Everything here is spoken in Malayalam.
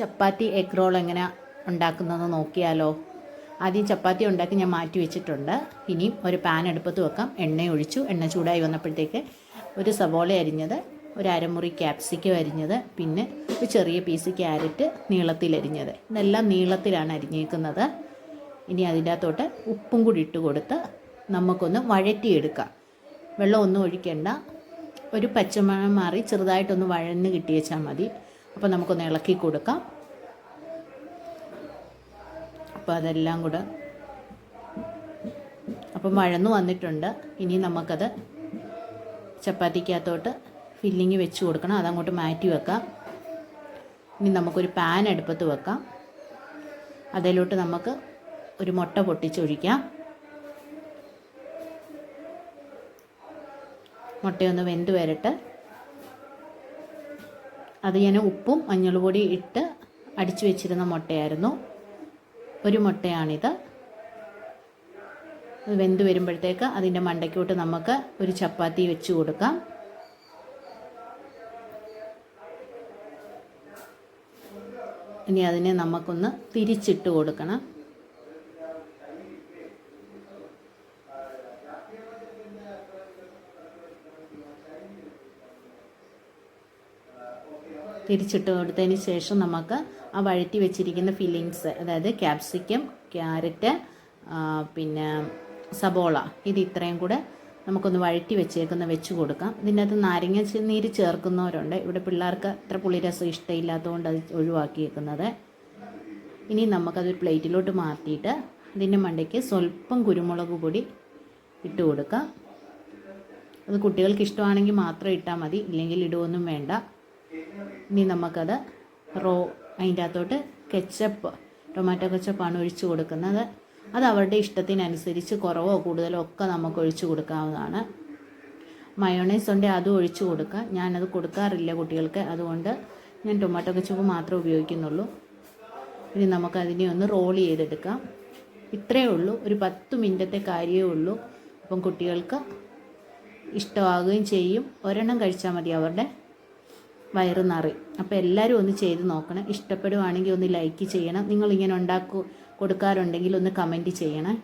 ചപ്പാത്തി എഗ് റോൾ എങ്ങനെ ഉണ്ടാക്കുന്നതെന്ന് നോക്കിയാലോ? ആദ്യം ചപ്പാത്തി ഉണ്ടാക്കി ഞാൻ മാറ്റി വെച്ചിട്ടുണ്ട്. ഇനിയും ഒരു പാൻ അടുപ്പത്ത് വെക്കാം. എണ്ണ ഒഴിച്ചു. എണ്ണ ചൂടായി വന്നപ്പോഴത്തേക്ക് ഒരു സവോള അരിഞ്ഞത് ഒരു അരമുറി ക്യാപ്സിക്കം അരിഞ്ഞത് പിന്നെ ഒരു ചെറിയ പീസ് ക്യാരറ്റ് നീളത്തിൽ അരിഞ്ഞത്. ഇതെല്ലാം നീളത്തിലാണ് അരിഞ്ഞേക്കുന്നത് ഇനി അതിന്റെ അകത്തോട്ട് ഉപ്പും കൂടി ഇട്ട് കൊടുത്ത് നമുക്കൊന്ന് വഴറ്റിയെടുക്കാം. വെള്ളമൊന്നും ഒഴിക്കേണ്ട. ഒരു പച്ചമണം മാറി ചെറുതായിട്ടൊന്ന് വഴന്ന് കിട്ടിയേച്ചാൽ മതി. അപ്പോൾ നമുക്കൊന്ന് ഇളക്കി കൊടുക്കാം. അപ്പോൾ അതെല്ലാം കൂടെ അപ്പം മഴന്ന് വന്നിട്ടുണ്ട്. ഇനി നമുക്കത് ചപ്പാത്തിക്കകത്തോട്ട് ഫില്ലിങ് വെച്ച് കൊടുക്കണം. അതങ്ങോട്ട് മാറ്റി വെക്കാം. ഇനി നമുക്കൊരു പാൻ അടുപ്പത്ത് വെക്കാം. അതിലോട്ട് നമുക്ക് ഒരു മുട്ട പൊട്ടിച്ചൊഴിക്കാം. മുട്ടയൊന്ന് വെന്ത് വരട്ടെ. അത് ഞാൻ ഉപ്പും മഞ്ഞൾപൊടി ഇട്ട് അടിച്ചു വെച്ചിരുന്ന മുട്ടയായിരുന്നു. ഒരു മുട്ടയാണിത്. വെന്ത് വരുമ്പോഴത്തേക്ക് അതിന്റെ മണ്ടയ്ക്കോട്ട് നമുക്ക് ഒരു ചപ്പാത്തി വെച്ച് കൊടുക്കാം. ഇനി അതിനെ നമുക്കൊന്ന് തിരിച്ചിട്ട് കൊടുക്കണം. തിരിച്ചിട്ട് കൊടുത്തതിന് ശേഷം നമുക്ക് ആ വഴറ്റി വെച്ചിരിക്കുന്ന ഫില്ലിങ്സ് അതായത് ക്യാപ്സിക്കം ക്യാരറ്റ് പിന്നെ സബോള ഇത് ഇത്രയും കൂടെ നമുക്കൊന്ന് വഴറ്റി വെച്ചേക്കുന്ന വെച്ച് കൊടുക്കാം. ഇതിന്റെ അകത്ത് നാരങ്ങ നീര് ചേർക്കുന്നവരുണ്ട്. ഇവിടെ പിള്ളേർക്ക് അത്ര പുളിരസം ഇഷ്ടമില്ലാത്തതുകൊണ്ട് അത് ഒഴിവാക്കിയേക്കുന്നത്. ഇനി നമുക്കതൊരു പ്ലേറ്റിലോട്ട് മാറ്റിയിട്ട് അതിന്റെ മണ്ടയ്ക്ക് സ്വല്പം കുരുമുളക് പൊടി ഇട്ട് കൊടുക്കാം. അത് കുട്ടികൾക്ക് ഇഷ്ടമാണെങ്കിൽ മാത്രം ഇട്ടാൽ മതി. ഇല്ലെങ്കിൽ ഇടുവൊന്നും വേണ്ട. ഇനി നമുക്കത് റോ അതിന്റെ അകത്തോട്ട് കെച്ചപ്പ് ടൊമാറ്റോ കെച്ചപ്പാണ് ഒഴിച്ചു കൊടുക്കുന്നത്. അത് അവരുടെ ഇഷ്ടത്തിനനുസരിച്ച് കുറവോ കൂടുതലോ ഒക്കെ നമുക്ക് ഒഴിച്ചു കൊടുക്കാവുന്നതാണ്. മയോണൈസ് ഉണ്ടെങ്കിൽ അതും ഒഴിച്ചു കൊടുക്കുക ഞാനത് കൊടുക്കാറില്ല കുട്ടികൾക്ക്. അതുകൊണ്ട് ഞാൻ ടൊമാറ്റോ കെച്ചപ്പ് മാത്രമേ ഉപയോഗിക്കുന്നുള്ളൂ. ഇനി നമുക്കതിനെ ഒന്ന് റോൾ ചെയ്തെടുക്കാം. ഇത്രയേ ഉള്ളൂ. ഒരു പത്ത് മിനിറ്റത്തെ കാര്യമേ ഉള്ളൂ. അപ്പം കുട്ടികൾക്ക് ഇഷ്ടമാകുകയും ചെയ്യും. ഒരെണ്ണം കഴിച്ചാൽ മതി അവരുടെ വയറ് നിറയും. അപ്പോൾ എല്ലാവരും ഒന്ന് ചെയ്ത് നോക്കണം. ഇഷ്ടപ്പെടുവാണെങ്കിൽ ഒന്ന് ലൈക്ക് ചെയ്യണം. നിങ്ങളിങ്ങനെ ഉണ്ടാക്കു കൊടുക്കാറുണ്ടെങ്കിൽ ഒന്ന് കമന്റ് ചെയ്യണേ.